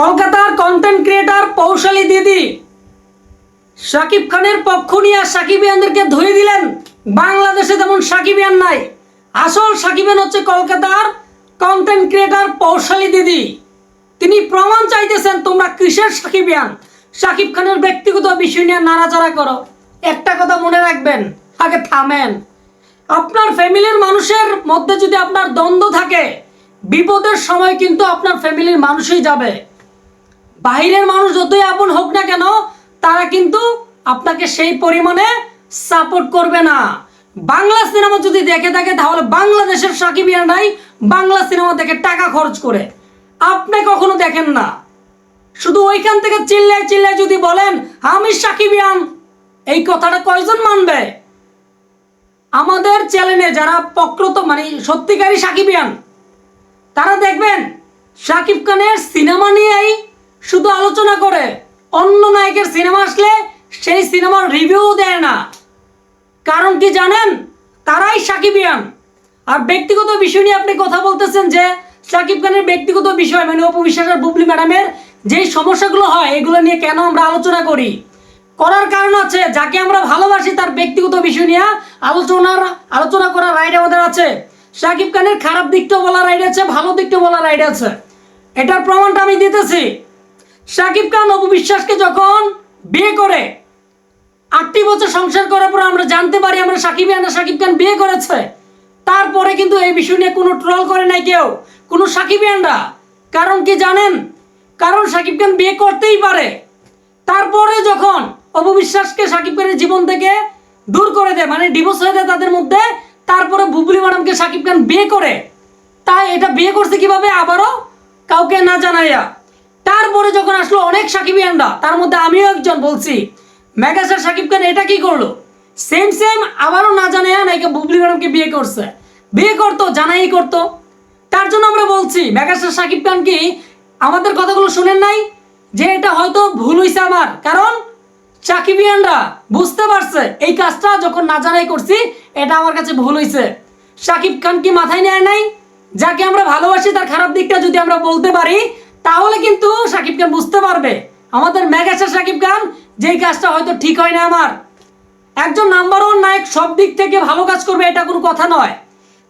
কলকাতার content creator Poushali দিদি। শাকিব খানের পক্ষ নিয়ে সাকিবিয়ানদেরকে ধরে দিলেন। বাংলাদেশে তেমন সাকিব সাকিবিয়ান নাই। আসল সাকিবিয়ান হচ্ছে কলকাতার কন্টেন্ট ক্রিয়েটার পৌশালী দিদি। তিনি প্রমাণ চাইতেছেন তোমরা কিসের সাকিবিয়ান সাকিব খানের ব্যক্তিগত বিষয় নিয়ে নাড়াচাড়া করো। একটা কথা মনে রাখবেন, আগে থামেন। আপনার ফ্যামিলির মানুষের মধ্যে যদি আপনার দ্বন্দ্ব থাকে, বিপদের সময় কিন্তু আপনার ফ্যামিলির মানুষই যাবে। বাইরের মানুষ যতই আপন হোক না কেন, তারা কিন্তু আপনাকে সেই পরিমাণে সাপোর্ট করবে না। বাংলা সিনেমা যদি দেখে থাকে, তাহলে বাংলাদেশের সাকিব নাই বাংলা সিনেমা দেখে টাকা খরচ করে। আপনি কখনো দেখেন না। শুধু ওইখান থেকে চিল্লায় চিল্লায় যদি বলেন, আমি সাকিবিয়ান এই কথাটা কয়জন মানবে? আমাদের চ্যানেলে যারা প্রকৃত মানে সত্যিকারী সাকিব সাকিবিয়ান তারা দেখবেন শাকিব খানের সিনেমা নিয়েই শুধু আলোচনা করে, অন্য নায়কের সিনেমা আসলে সেই সিনেমার রিভিউ দেয় না। কারণ কি জানেন? তারাই সাকিবিয়ান আর ব্যক্তিগত বিষয় নিয়ে আপনি কথা বলতেছেন যে শাকিব খানের ব্যক্তিগত বিষয় মানে অপবিশ্বাস আর বুবলি ম্যাডামের যেই সমস্যাগুলো হয়, এগুলো নিয়ে কেন আমরা আলোচনা করি? করার কারণ আছে, যাকে আমরা ভালোবাসি তার ব্যক্তিগত বিষয় নিয়ে আলোচনার, আলোচনা করার রাইড আমাদের আছে। শাকিব খানের খারাপ দিকটা বলার রাইড আছে, ভালো দিকটা বলার রাইড আছে। এটার প্রমাণটা আমি দিতেছি। শাকিব খান অপবিশ্বাসকে যখন বিয়ে করে, আটটি বছর সংসার করার পর আমরা জানতে পারি আমরা সাকিব খান সাকিব খান বিয়ে করেছে। তারপরে কিন্তু এই বিষয় নিয়ে কোনো ট্রল করে নাই কেউ, কোনো সাকিবিয়ানরা কারণ কি জানেন? কারণ সাকিব খান বিয়ে করতেই পারে। তারপরে যখন অপবিশ্বাসকে সাকিব খানের জীবন থেকে দূর করে দেয় মানে ডিভোর্স হয়ে যায় তাদের মধ্যে, তারপরে বুবলি ম্যাডামকে সাকিব খান বিয়ে করে। তাই এটা বিয়ে করছে কীভাবে? আবারও কাউকে না জানাইয়া। তারপরে যখন আসলো অনেক সাকিবিয়ানরা তার মধ্যে আমিও একজন বলছি, মেগাস্টার সাকিব খান এটা কি করল? সেম সেম আবারও না জানাইয়া নাকি বুবলি ম্যাডামকে বিয়ে করছে। বিয়ে করতো, জানাই করতো। তার জন্য আমরা বলছি, মেগাস্টার সাকিব খান কি আমাদের কথাগুলো শুনেন নাই? যে এটা হয়তো ভুল হয়েছে আমার। কারণ সাকিবিয়ানরা বুঝতে পারছে, এই কাজটা যখন না জানাই করছি, এটা আমার কাছে ভুল হয়েছে সাকিব খান কি মাথায় নেয় নাই? যাকে আমরা ভালোবাসি, তার খারাপ দিকটা যদি আমরা বলতে পারি তাহলে কিন্তু সাকিব খান বুঝতে পারবে। আমাদের মেগাস্টার সাকিব খান, যেই কাজটা হয়তো ঠিক হয় না আমার। একজন নাম্বার ওয়ান নায়ক সব দিক থেকে ভালো কাজ করবে, এটা কোনো কথা নয়।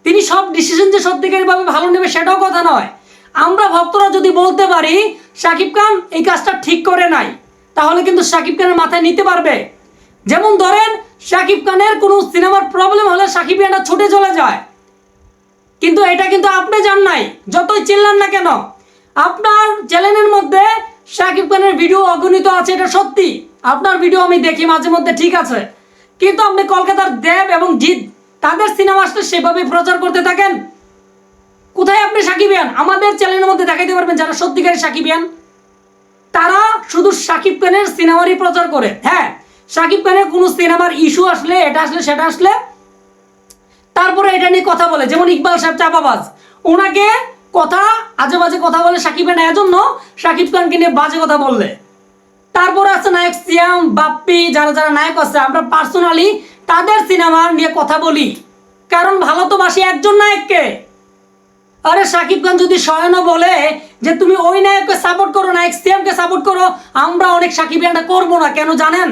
তিনি সব ডিসিশন যে সত্যিকারীভাবে ভালো নেবে, সেটাও কথা নয়। আমরা ভক্তরা যদি বলতে পারি, সাকিব খান এই কাজটা ঠিক করে নাই, তাহলে কিন্তু সাকিব খানের মাথায় নিতে পারবে। যেমন ধরেন, সাকিব খানের কোনো সিনেমার প্রবলেম হলে সাকিব খানটা ছুটে চলে যায়। কিন্তু এটা কিন্তু আপনি জান নাই, যতই চিল্লান না কেন। আপনার চ্যানেলের মধ্যে সাকিব খানের ভিডিও অগণিত আছে, এটা সত্যি। আপনার ভিডিও আমি দেখি মাঝে মধ্যে, ঠিক আছে। কিন্তু আপনি কলকাতার দেব এবং জিৎ, তাদের সিনেমা আসলে সেভাবে প্রচার করতে থাকেন? কোথায় আপনি সাকিবিয়ান আমাদের চ্যানেলের মধ্যে দেখাইতে পারবেন যারা সত্যিকারী সাকিবিয়ান তারা শুধু সাকিব খানের সিনেমারই প্রচার করে। হ্যাঁ সাকিব খানের কোনো সিনেমার ইস্যু আসলে, এটা আসলে, সেটা আসলে, তারপরে এটা নিয়ে কথা বলে। যেমন ইকবাল সাহেব চাপাবাজ ওনাকে কথা, আজে বাজে কথা বলে সাকিব খান এজন্য সাকিব খানকে নিয়ে বাজে কথা বললে। তারপরে আছে নায়ক সিয়াম, বাপ্পি, যারা যারা নায়ক আছে, আমরা পার্সোনালি তাদের সিনেমা নিয়ে কথা বলি। কারণ ভালো তো বাসি একজন নায়ককে। আরে সাকিব খান যদি স্বয়নও বলে যে তুমি ওই নায়ককে সাপোর্ট করো, নায়ক সিয়ামকে সাপোর্ট করো, আমরা অনেক সাকিব খানটা করব না, কেন জানেন?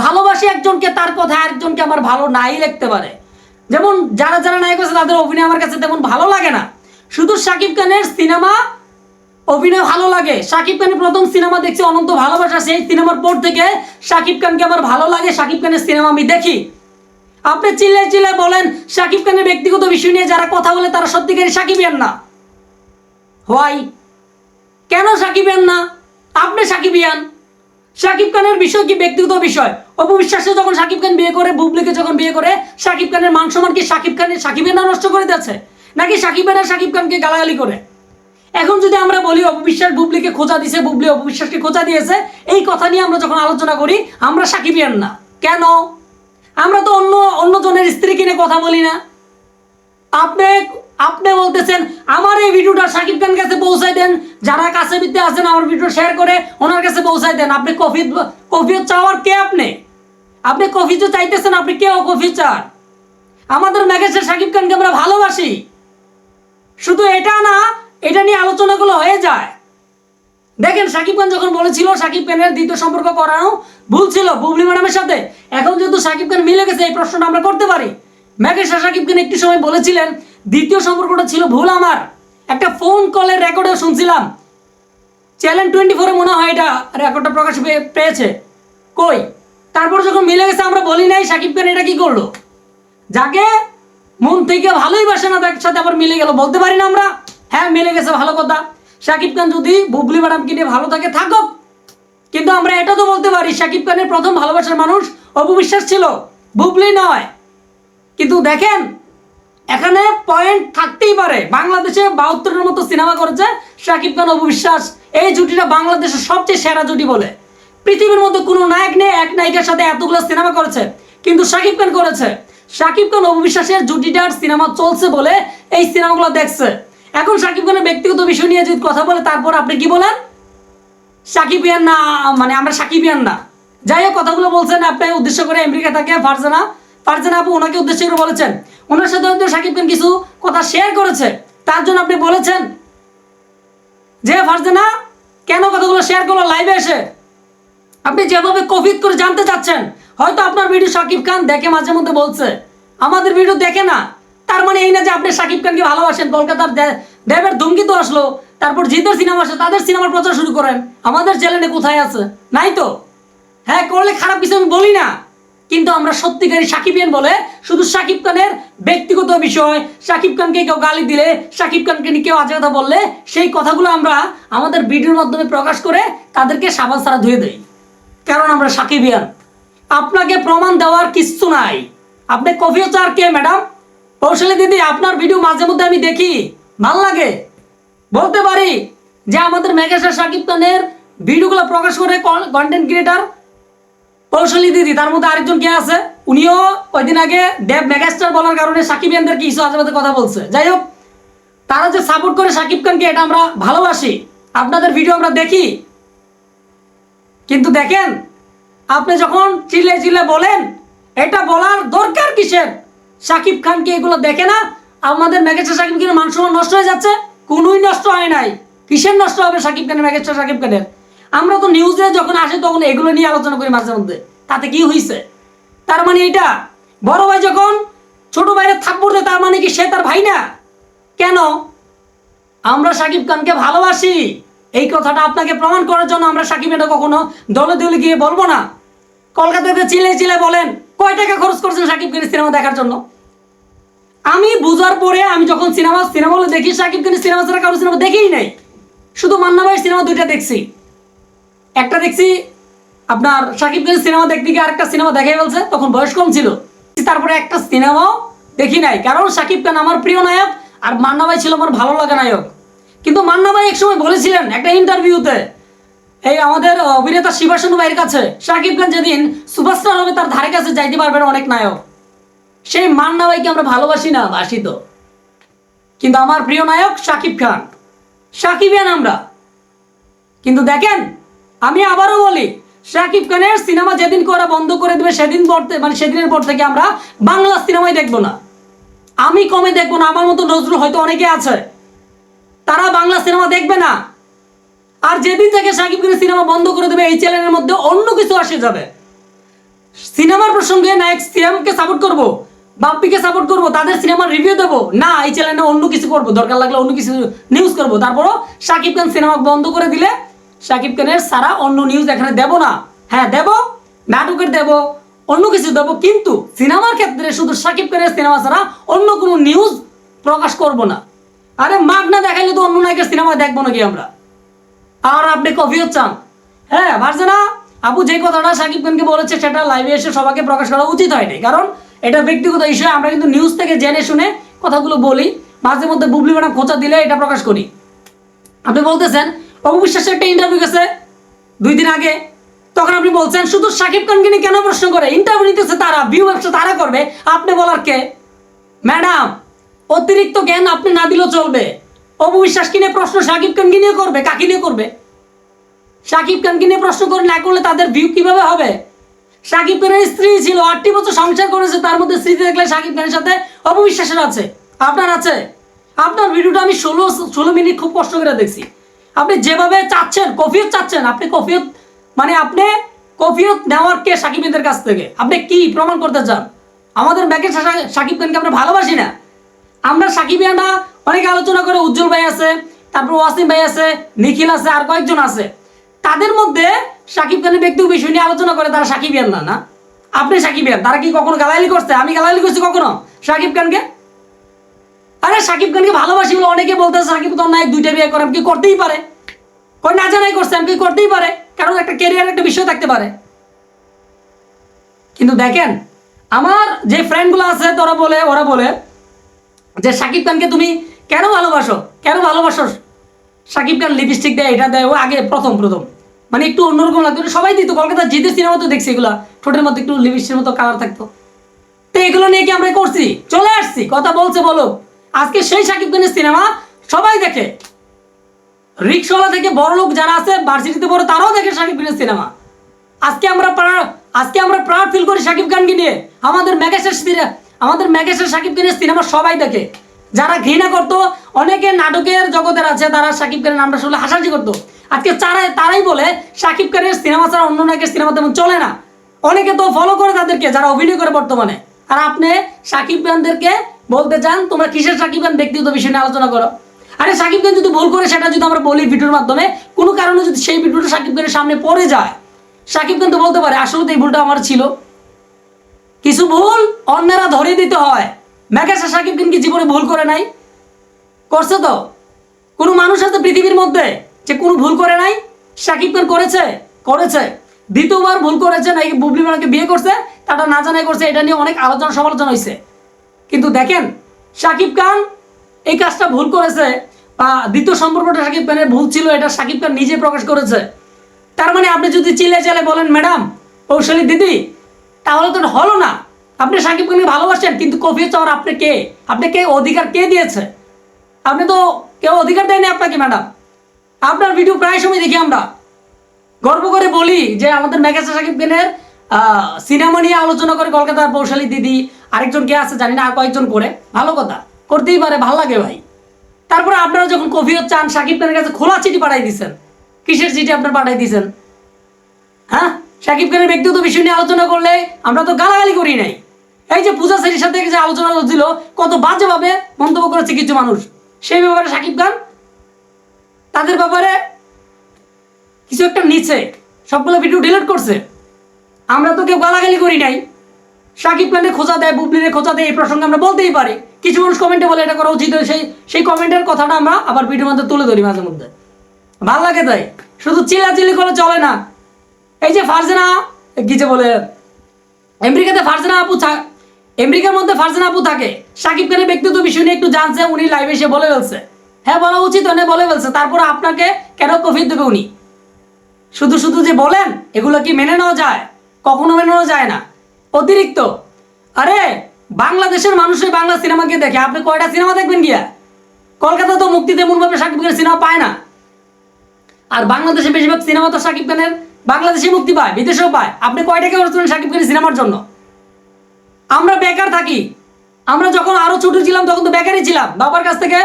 ভালোবাসি একজনকে, তার কথা আরেকজনকে আমার ভালো নাই লিখতে পারে। যেমন যারা যারা নায়ক আছে, তাদের অভিনয় আমার কাছে তেমন ভালো লাগে না। শুধু সাকিব খানের সিনেমা অভিনয় ভালো লাগে। সাকিব খানের প্রথম সিনেমা দেখছি, অনন্ত ভালোবাসা, সেই সিনেমার পর থেকে সাকিব খানকে আমার ভালো লাগে সাকিব খানের সিনেমা আমি দেখি। আপনি চিল্লে চিল্লে বলেন সাকিব খানের ব্যক্তিগত বিষয় নিয়ে যারা কথা বলে, তারা সত্যিকারী সাকিবিয়ান না। হোয়াই? কেন সাকিবিয়ান না? আপনি সাকিবিয়ান সাকিব খানের বিষয় কি ব্যক্তিগত বিষয়? অপবিশ্বাসে যখন সাকিব খান বিয়ে করে, বুবলিকে যখন বিয়ে করে সাকিব খানের মান কি সাকিব খানের সাকিবিয়ানা নষ্ট করে দিচ্ছে নাকি সাকিবানা সাকিব খানকে গালাগালি করে? এখন যদি আমরা বলি অপবিশ্বাস বুবলিকে খোঁজা দিছে, বুবলি অপবিশ্বাসকে খোঁজা দিয়েছে, এই কথা নিয়ে আমরা যখন আলোচনা করি, আমরা সাকিবিয়ান না। কেন? আমরা তো অন্য অন্য জনের স্ত্রী কিনে কথা বলি না। আপনি আপনি বলতেছেন, আমার এই ভিডিওটা সাকিব খান কাছে পৌঁছাই দেন। যারা কাছে বিদ্যে আছেন, আমার ভিডিও শেয়ার করে ওনার কাছে পৌঁছাই দেন। আপনি কফি কফি চাওয়ার কে আপনি? আপনি কফি তো চাইতেছেন, আপনি কেউ কফি চান? আমাদের ম্যাগেস্টার সাকিব খানকে আমরা ভালোবাসি। শুধু এটা না, এটা নিয়ে আলোচনাগুলো হয়ে যায়। দেখেন, সাকিব খান যখন বলেছিল, সাকিব খানের দ্বিতীয় সম্পর্ক করানো ভুল ছিল বুবলি ম্যাডামের সাথে। এখন যেহেতু সাকিব খান মিলে গেছে, এই প্রশ্নটা আমরা করতে পারি। ম্যাগেশা সাকিব খান একটি সময় বলেছিলেন, দ্বিতীয় সম্পর্কটা ছিল ভুল আমার। একটা ফোন কলের রেকর্ডেও শুনছিলাম। চ্যালেঞ্জ টোয়েন্টি ফোরে মনে হয় এটা রেকর্ডটা প্রকাশ পেয়ে- পেয়েছে। কই? তারপর যখন মিলে গেছে, আমরা বলি নাই সাকিব খান এটা কি করল। যাকে মন থেকে ভালোই বাসে না, তার সাথে আবার মিলে গেল। বলতে পারি না আমরা? হ্যাঁ মিলে গেছে, ভালো কথা। সাকিব খান যদি বুবলি ম্যাডামকে নিয়ে ভালো থাকে, থাকুক। কিন্তু আমরা এটা তো বলতে পারি সাকিব খানের প্রথম ভালোবাসার মানুষ অপবিশ্বাস ছিল। বুবলি নয়। কিন্তু দেখেন, এখানে পয়েন্ট থাকতেই পারে। বাংলাদেশে বাহাত্তরের মতো সিনেমা করেছে শাকিব খান অপবিশ্বাস। এই জুটিটা বাংলাদেশের সবচেয়ে সেরা জুটি বলে। পৃথিবীর মধ্যে কোনো নায়ক নেই, এক নায়িকার সাথে এতগুলো সিনেমা করেছে। কিন্তু শাকিব খান করেছে। শাকিব খান অপবিশ্বাসের জুটিটার সিনেমা চলছে বলে এই সিনেমাগুলো দেখছে। এখন সাকিব খানের ব্যক্তিগত বিষয় নিয়ে যদি কথা বলে, তারপর আপনি কি বলেন? সাকিব ইয়ান না মানে আমরা সাকিবিয়ান না। যাই হোক, কথাগুলো বলছেন, আপনি উদ্দেশ্য করে আমেরিকা থাকে, ফারজানা। ফারজানা আপু ওনাকে উদ্দেশ্য করে বলেছেন। ওনার সাথে হয়তো সাকিব খান কিছু কথা শেয়ার করেছে। তার জন্য আপনি বলেছেন যে, ফারজানা, কেন কথাগুলো শেয়ার করল লাইভে এসে? আপনি যেভাবে কফিত করে জানতে চাচ্ছেন হয়তো আপনার ভিডিও সাকিব খান দেখে মাঝে মধ্যে বলছে। আমাদের ভিডিও দেখে না। তার মানে এই না যে আপনি সাকিব খানকে ভালোবাসেন, কলকাতার দেবের ধুমকি তো আসলো, তারপর জিতের সিনেমা আসে, তাদের সিনেমার প্রচার শুরু করেন। আমাদের চ্যানেলে কোথায় আছে? নাই তো? হ্যাঁ করলে খারাপ কিছু আমি বলি না। কিন্তু আমরা সত্যিকারী সাকিবিয়ান বলে শুধু সাকিব খানের ব্যক্তিগত বিষয়, সাকিব খানকে কেউ গালি দিলে, সাকিব খানকে নিয়ে কেউ আজে কথা বললে, সেই কথাগুলো আমরা আমাদের ভিডিওর মাধ্যমে প্রকাশ করে তাদেরকে সাবান সারা ধুয়ে দেই। কারণ আমরা সাকিবিয়ান। আপনাকে প্রমাণ দেওয়ার কিচ্ছু নাই। আপনি কফিও চার কে, ম্যাডাম? কৌশলী দিদি, আপনার ভিডিও মাঝে মধ্যে আমি দেখি। ভালো লাগে? বলতে পারি যে আমাদের মেঘেশ্বর সাকিব খানের ভিডিওগুলো প্রকাশ করে কন্টেন্ট ক্রিয়েটার কৌশলী দিদি, তার মধ্যে আরেকজন কে আছে? উনিও কয়দিন আগে দেব মেগাস্টার বলার কারণে সাকিব ইয়ানদের কিছু আজেবাজে কথা বলছে। যাই হোক, তারা যে সাপোর্ট করে সাকিব খানকে, এটা আমরা ভালোবাসি। আপনাদের ভিডিও আমরা দেখি। কিন্তু দেখেন আপনি যখন চিল্লে চিল্লে বলেন, এটা বলার দরকার কিসের? সাকিব খানকে এগুলো দেখে না? আমাদের মেঘেশ্বর সাকিব খানের মান সম্মান নষ্ট হয়ে যাচ্ছে? কোনোই নষ্ট হয় নাই। কিসের নষ্ট হবে সাকিব খানের মেঘেশ্বর সাকিব খানের? আমরা তো নিউজে যখন আসে তখন এগুলো নিয়ে আলোচনা করি মাঝে মধ্যে। তাতে কি হয়েছে তার মানে এটা বড় ভাই যখন ছোট ভাইয়ের থাপ্পড় দেয়, তার মানে কি সে তার ভাই না? কেন? আমরা সাকিব খানকে ভালোবাসি। এই কথাটা আপনাকে প্রমাণ করার জন্য আমরা সাকিব এটা কখনো দলে দলে গিয়ে বলব না। কলকাতাতে চিলে চিলে বলেন, কয় টাকা খরচ করছেন সাকিব খানের সিনেমা দেখার জন্য? আমি বুঝার পরে আমি যখন সিনেমা সিনেমা হলে দেখি, সাকিব খানের সিনেমা ছাড়া কারও সিনেমা দেখেই নাই। শুধু মান্না ভাইয়ের সিনেমা দুইটা দেখছি। একটা দেখছি আপনার সাকিব খানের সিনেমা দেখতে গিয়ে আরেকটা সিনেমা দেখাই বলছে তখন বয়স কম ছিল। তারপরে একটা সিনেমাও দেখি নাই, কারণ সাকিব খান আমার প্রিয় নায়ক আর মান্না ভাই ছিল আমার ভালো লাগা নায়ক। কিন্তু মান্না ভাই একসময় বলেছিলেন, একটা ইন্টারভিউতে এই আমাদের অভিনেতা শিবাসনু ভাইয়ের কাছে সাকিব খান যেদিন সুপারস্টার হবে তার ধারে কাছে যাইতে পারবেন অনেক নায়ক। সেই মান্না ভাইকে আমরা ভালোবাসি না, বাসি তো। কিন্তু আমার প্রিয় নায়ক সাকিব খান। সাকিবিয়ান আমরা। কিন্তু দেখেন, আমি আবারও বলি শাকিব খানের সিনেমা যেদিন করা বন্ধ করে দেবে, সেদিন পর মানে সেদিনের পর থেকে আমরা বাংলা সিনেমাই দেখব না। আমি কমে দেখব না, আমার মতো নজরুল হয়তো অনেকে আছে। তারা বাংলা সিনেমা দেখবে না। আর যেদিন থেকে শাকিব খানের সিনেমা বন্ধ করে দেবে, এই চ্যানেলের মধ্যে অন্য কিছু আসে যাবে। সিনেমার প্রসঙ্গে নায়ক সিএমকে সাপোর্ট করব, বাপ্পিকে সাপোর্ট করব, তাদের সিনেমার রিভিউ দেবো। না, এই চ্যানেলে অন্য কিছু করব, দরকার লাগলে অন্য কিছু নিউজ করব। তারপরও শাকিব খান সিনেমা বন্ধ করে দিলে শাকিব খানের সারা অন্য নিউজ এখানে দেব না। হ্যাঁ দেব, নাটকের দেব, অন্য কিছু দেবো, কিন্তু সিনেমার ক্ষেত্রে শুধু শাকিব খানের সিনেমা ছাড়া অন্য কোনো নিউজ প্রকাশ করব না। আরে মাগ না দেখাইলে তো অন্য নায়কের সিনেমা দেখব নাকি আমরা? আর আপনি কফিও চান। হ্যাঁ পারছে না আপু যে কথাটা সাকিব খানকে বলেছে, সেটা লাইভে এসে সবাইকে প্রকাশ করা উচিত হয়নি। কারণ এটা ব্যক্তিগত ইস্যু আমরা কিন্তু নিউজ থেকে জেনে শুনে কথাগুলো বলি। মাঝে মধ্যে বুবলি ম্যাডাম খোঁচা দিলে এটা প্রকাশ করি। আপনি বলতেছেন অপবিশ্বাসের একটা ইন্টারভিউ গেছে দুই দিন আগে। তখন আপনি বলছেন, শুধু সাকিব খানকে নিয়ে কেন প্রশ্ন করে? ইন্টারভিউ নিতেছে তারা ভিউ ব্যবসা তারা করবে। আপনি বলার কে? ম্যাডাম, অতিরিক্ত জ্ঞান আপনি না দিলেও চলবে। অপবিশ্বাস কিনে প্রশ্ন সাকিব খানকে নিয়ে করবে? কাকে নিয়ে করবে? সাকিব খানকে নিয়ে প্রশ্ন করে না করলে তাদের ভিউ কীভাবে হবে? সাকিব খানের স্ত্রী ছিল, আটটি বছর সংসার করেছে, তার মধ্যে স্ত্রী দেখলে সাকিব খানের সাথে অপবিশ্বাসের আছে। আপনার আছে? আপনার ভিডিওটা আমি ষোলো ষোলো মিনিট খুব কষ্ট করে দেখছি। আপনি যেভাবে চাচ্ছেন, কফিয়ত চাচ্ছেন, আপনি কফিয়ত মানে আপনি কফিয়ত নেওয়ার কে সাকিবিনদের কাছ থেকে? আপনি কি প্রমাণ করতে চান? আমাদের ব্যাকের সাকিব খানকে আমরা ভালোবাসি না। আমরা সাকিবিয়ানা অনেকে আলোচনা করে উজ্জ্বল ভাই আছে, তারপর ওয়াসিম ভাই আছে, নিখিল আছে, আর কয়েকজন আছে। তাদের মধ্যে সাকিব খানের ব্যক্তিগত বিষয় নিয়ে আলোচনা করে, তারা সাকিবিয়ান না না? আপনি সাকিবিয়ান তারা কি কখনো গালাগালি করছে? আমি গালাগালি করছি কখনো? সাকিব খানকে? আরে সাকিব খানকে ভালোবাসি বলে অনেকে বলতে সাকিব তো নাই দুইটা বিয়ে করে কি করতেই পারে? কই না জানাই করছে, আমি কি করতেই পারে? কারণ একটা ক্যারিয়ার একটা বিষয় থাকতে পারে। কিন্তু দেখেন, আমার যে ফ্রেন্ডগুলো আছে, তোরা বলে, ওরা বলে যে, সাকিব খানকে তুমি কেন ভালোবাসো? কেন ভালোবাসো? সাকিব খান লিপস্টিক দেয়, এটা দেয়, ও আগে প্রথম প্রথম। মানে একটু অন্যরকম লাগতো সবাই দিত কলকাতা জিতের সিনেমা তো দেখছি এগুলা, ঠোঁটের মধ্যে একটু লিপস্টিকের মতো কালার থাকতো। তো এগুলো নিয়ে কি আমরা করছি? চলে আসছি, কথা বলছে বলো আজকে সেই সাকিব খানের সিনেমা সবাই দেখে। রিক্সাওয়ালা থেকে বড় লোক যারা আছে ভার্সিটিতে পড়ে, তারাও দেখে সাকিব খানের সিনেমা আজকে আমরা আজকে আমরা প্রাউড ফিল করি সাকিব খানকে নিয়ে। আমাদের সিনে- আমাদের ম্যাগেসের সাকিব খানের সিনেমা সবাই দেখে। যারা ঘৃণা করতো, অনেকে নাটকের জগতের আছে, তারা সাকিব খানের নামটা শুনলে হাসাহাসি করতো। আজকে তারাই তারাই বলে, সাকিব খানের সিনেমা ছাড়া অন্য নায়কের সিনেমা তেমন চলে না। অনেকে তো ফলো করে তাদেরকে, যারা অভিনয় করে বর্তমানে। আর আপনি সাকিব খানদেরকে বলতে চান, তোমরা কিসের সাকিব খান ব্যক্তিগত বিষয় নিয়ে আলোচনা করো? আরে সাকিব খান যদি ভুল করে, সেটা যদি আমরা বলি ভিডিওর মাধ্যমে, কোনো কারণে যদি সেই ভিডিওটা সাকিব খানের সামনে পড়ে যায়, সাকিব খান তো বলতে পারে, আসলে তো এই ভুলটা আমার ছিল। কিছু ভুল অন্যেরা ধরিয়ে দিতে হয়। ম্যাগেসা সাকিব কি জীবনে ভুল করে নাই? করছে তো। কোনো মানুষ আছে পৃথিবীর মধ্যে যে কোনো ভুল করে নাই, সাকিব খান করেছে করেছে। দ্বিতীয়বার ভুল করেছে, নাকি বুবলি মানাকে বিয়ে করছে তাটা না জানাই করছে, এটা নিয়ে অনেক আলোচনা সমালোচনা হয়েছে কিন্তু দেখেন, সাকিব খান এই কাজটা ভুল করেছে, বা দ্বিতীয় সম্পর্কটা সাকিব খানের ভুল ছিল, এটা সাকিব খান নিজে প্রকাশ করেছে। তার মানে আপনি যদি চিলে চালে বলেন, ম্যাডাম, কৌশলী দিদি, তাহলে তো হলো না। আপনি সাকিব খানকে ভালোবাসেন, কিন্তু কফি চাওয়ার আপনি কে? আপনি কে? অধিকার কে দিয়েছে? আপনি তো কেউ অধিকার দেয়নি আপনাকে, ম্যাডাম। আপনার ভিডিও প্রায় সময় দেখি আমরা। গর্ব করে বলি যে আমাদের মেঘাসা সাকিব খানের সিনেমা নিয়ে আলোচনা করে কলকাতার পৌশালী দিদি, আরেকজন কে আছে জানি না, আর কয়েকজন করে ভালো কথা। করতেই পারে, ভালো লাগে ভাই। তারপরে আপনারা যখন কফিয়ত চান সাকিব খানের কাছে খোলা চিঠি পাঠাই দিচ্ছেন কিসের চিঠি আপনার পাঠাই দিয়েছেন হ্যাঁ? সাকিব খানের ব্যক্তিগত বিষয় নিয়ে আলোচনা করলে আমরা তো গালাগালি করি নাই। এই যে পূজা সেরির সাথে যে আলোচনা হচ্ছিল, কত বাজেভাবে মন্তব্য করেছে কিছু মানুষ। সেই ব্যাপারে সাকিব খান, তাদের ব্যাপারে কিছু একটা নিচে সবগুলো ভিডিও ডিলিট করছে। আমরা তো কেউ গালাগালি করি নাই। সাকিব খানের খোঁজা দেয় বুবলিনের খোঁজা দেয়, এই প্রসঙ্গে আমরা বলতেই পারি। কিছু মানুষ কমেন্টে বলে এটা করা উচিত, সেই সেই কমেন্টের কথাটা আমরা আবার ভিডিওর মধ্যে তুলে ধরি মাঝে মধ্যে। ভালো লাগে তাই। শুধু চিল্লাচিল্লি করে চলে না। এই যে ফারজানা, কি যে বলে, আমেরিকাতে ফারজানা আপু আমেরিকার মধ্যে ফারজানা আপু থাকে। সাকিব খানের ব্যক্তিগত বিষয় নিয়ে একটু জানছে, উনি লাইভে এসে বলে ফেলছে। হ্যাঁ বলা উচিত, উনি বলে ফেলছে। তারপর আপনাকে কেন কফি দেবে উনি? শুধু শুধু যে বলেন, এগুলো কি মেনে নেওয়া যায়? কখনো মেনে নেওয়া যায় না। অতিরিক্ত। আরে, বাংলাদেশের মানুষই বাংলা সিনেমাকে দেখে। আপনি কয়টা সিনেমা দেখবেন গিয়া? কলকাতা তো মুক্তি তেমনভাবে সাকিব খানের সিনেমা পায় না। আর বাংলাদেশে বেশিরভাগ সিনেমা তো সাকিব খানের বাংলাদেশে মুক্তি পায়, বিদেশেও পায়। আপনি কয় টাকা খরচ করেন সাকিব খানের সিনেমার জন্য? আমরা বেকার থাকি। আমরা যখন আরও ছোট ছিলাম, তখন তো বেকারই ছিলাম। বাবার কাছ থেকে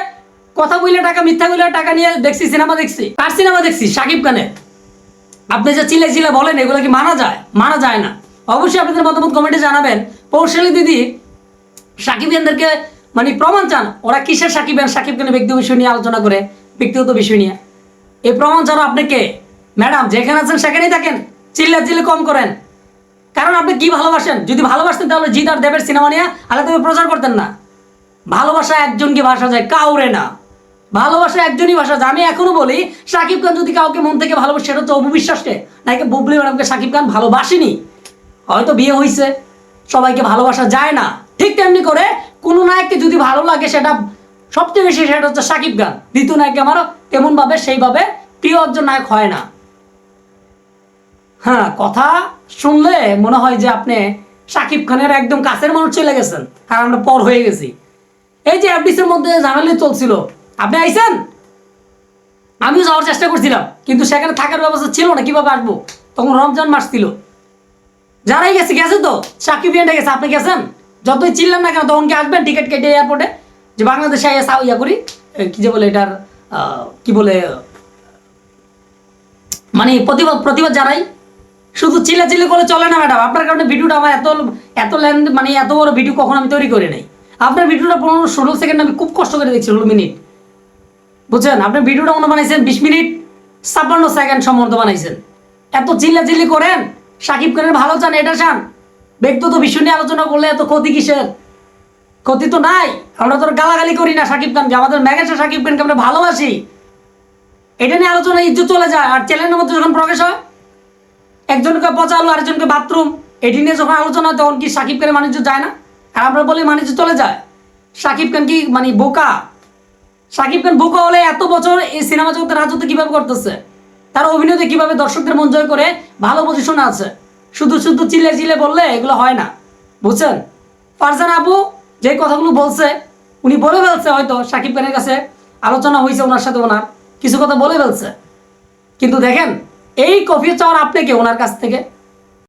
কথা বলে টাকা, মিথ্যা বলে টাকা নিয়ে দেখছি, সিনেমা দেখছি। কার সিনেমা দেখছি? সাকিব খানের। আপনি যে চিলে চিলে বলেন, এগুলো কি মানা যায়? মানা যায় না। অবশ্যই আপনাদের মতামত কমেন্টে জানাবেন। পৌশালী দিদি সাকিবিয়ানদেরকে মানে প্রমাণ চান, ওরা কিসের সাকিবিয়ান সাকিব খানের ব্যক্তিগত বিষয় নিয়ে আলোচনা করে, ব্যক্তিগত বিষয় নিয়ে। এই প্রমাণ চান আপনি কে? ম্যাডাম, যেখানে আছেন সেখানেই থাকেন। চিল্লা চিল্লে কম করেন। কারণ আপনি কি ভালোবাসেন? যদি ভালোবাসতেন তাহলে জিৎ আর দেবের সিনেমা নিয়ে আলাদা প্রচার করতেন না। ভালোবাসা একজনকে ভাষা যায় কাউরে না। ভালোবাসা একজনই ভাষা যায়। আমি এখনও বলি সাকিব খান যদি কাউকে মন থেকে ভালোবাসে, সেটা হচ্ছে অপবিশ্বাসকে নাকি বুবলি ম্যাডামকে সাকিব খান ভালোবাসেনি? হয়তো বিয়ে হয়েছে সবাইকে ভালোবাসা যায় না। ঠিক তেমনি করে কোনো নায়ককে যদি ভালো লাগে, সেটা সবচেয়ে বেশি সেটা হচ্ছে সাকিব খান। দ্বিতীয় নায়ক আমার তেমনভাবে সেইভাবে প্রিয় একজন নায়ক হয় না। হ্যাঁ কথা শুনলে মনে হয় যে আপনি সাকিব খানের একদম কাছের মানুষ চলে গেছেন। আর আমরা পর হয়ে গেছি। এই যে এফডিসির মধ্যে ঝামেলা চলছিল, আপনি আইছেন? আমিও যাওয়ার চেষ্টা করছিলাম, কিন্তু সেখানে থাকার ব্যবস্থা ছিল না, কীভাবে আসব? তখন রমজান মাস ছিল। যারাই গেছে গেছে তো? সাকিব ইয়ানটা গেছে, আপনি গেছেন? যতই চিনলেন না কেন, তখন কি আসবেন টিকিট কেটে এয়ারপোর্টে যে বাংলাদেশে সাউ ইয়া করি কি যে বলে এটার কি বলে মানে প্রতিবাদ প্রতিবাদ জানাই শুধু চিলে চিলে করে চলে না ম্যাডাম আপনার কারণে ভিডিওটা আমার এত এত লেন মানে এত বড় ভিডিও কখনো আমি তৈরি করি নাই। আপনার ভিডিওটা পনেরো ষোলো সেকেন্ড আমি খুব কষ্ট করে দেখছি, ষোলো মিনিট বুঝছেন? আপনি ভিডিওটা মনে বানাইছেন? বিশ মিনিট ছাপ্পান্ন সেকেন্ড সম্বন্ধ বানাইছেন। এত চিল্লা চিল্লি করেন, সাকিব খানের ভালো চান, এটা চান। ব্যক্তিগত বিষয় নিয়ে আলোচনা করলে এত ক্ষতি কিসের? ক্ষতি তো নাই। আমরা তো গালাগালি করি না সাকিব খানকে। আমাদের ম্যাগেসা সাকিব খানকে আমরা ভালোবাসি। এটা নিয়ে আলোচনা ইজ্জত চলে যায়। আর চ্যানেলের মধ্যে যখন প্রকাশ হয় একজনকে পচালো, আরেকজনকে বাথরুম এটি নিয়ে যখন আলোচনা তখন কি সাকিব খানের মানুষ যায় না? আর আমরা বলি মানুষ চলে যায়। সাকিব খান কি মানে বোকা? সাকিব খান বোকা হলে এত বছর এই সিনেমা জগতের রাজত্ব কীভাবে করতেছে? তার অভিনয়তে কীভাবে দর্শকদের মন জয় করে ভালো পজিশনে আছে? শুধু শুধু চিলে চিলে বললে এগুলো হয় না। বুঝছেন? ফারজান আপু যে কথাগুলো বলছে, উনি বলে ফেলছে হয়তো সাকিব খানের কাছে। আলোচনা হয়েছে ওনার সাথে ওনার। কিছু কথা বলে ফেলছে। কিন্তু দেখেন এই কফি চাওয়ার আপনি কে ওনার কাছ থেকে?